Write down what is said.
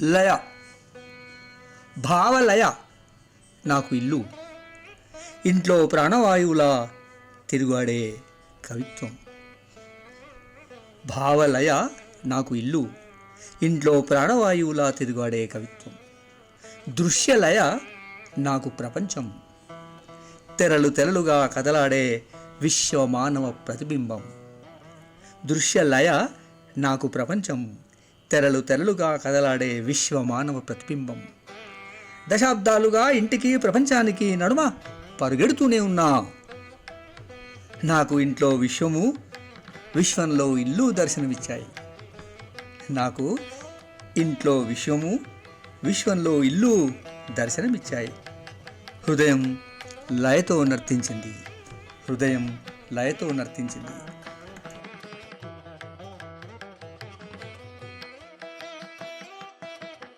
లయ. భావలయ. నాకు ఇల్లు. ఇంట్లో ప్రాణవాయువులా తిరుగాడే కవిత్వం. భావలయ నాకు ఇల్లు. ఇంట్లో ప్రాణవాయువులా తిరుగాడే కవిత్వం. దృశ్యలయ నాకు ప్రపంచం. తెరలు తెరలుగా కదలాడే విశ్వమానవ ప్రతిబింబం. దృశ్యలయ నాకు ప్రపంచం. తెరలు తెరలుగా కదలాడే విశ్వమానవ ప్రతిబింబం. దశాబ్దాలుగా ఇంటికి ప్రపంచానికి నడుమ పరుగెడుతూనే ఉన్నా. నాకు ఇంట్లో విశ్వము విశ్వంలో ఇల్లు దర్శనమిచ్చాయి. నాకు ఇంట్లో విశ్వము విశ్వంలో ఇల్లు దర్శనమిచ్చాయి. హృదయం లయతో నర్తించింది. హృదయం లయతో నర్తించింది.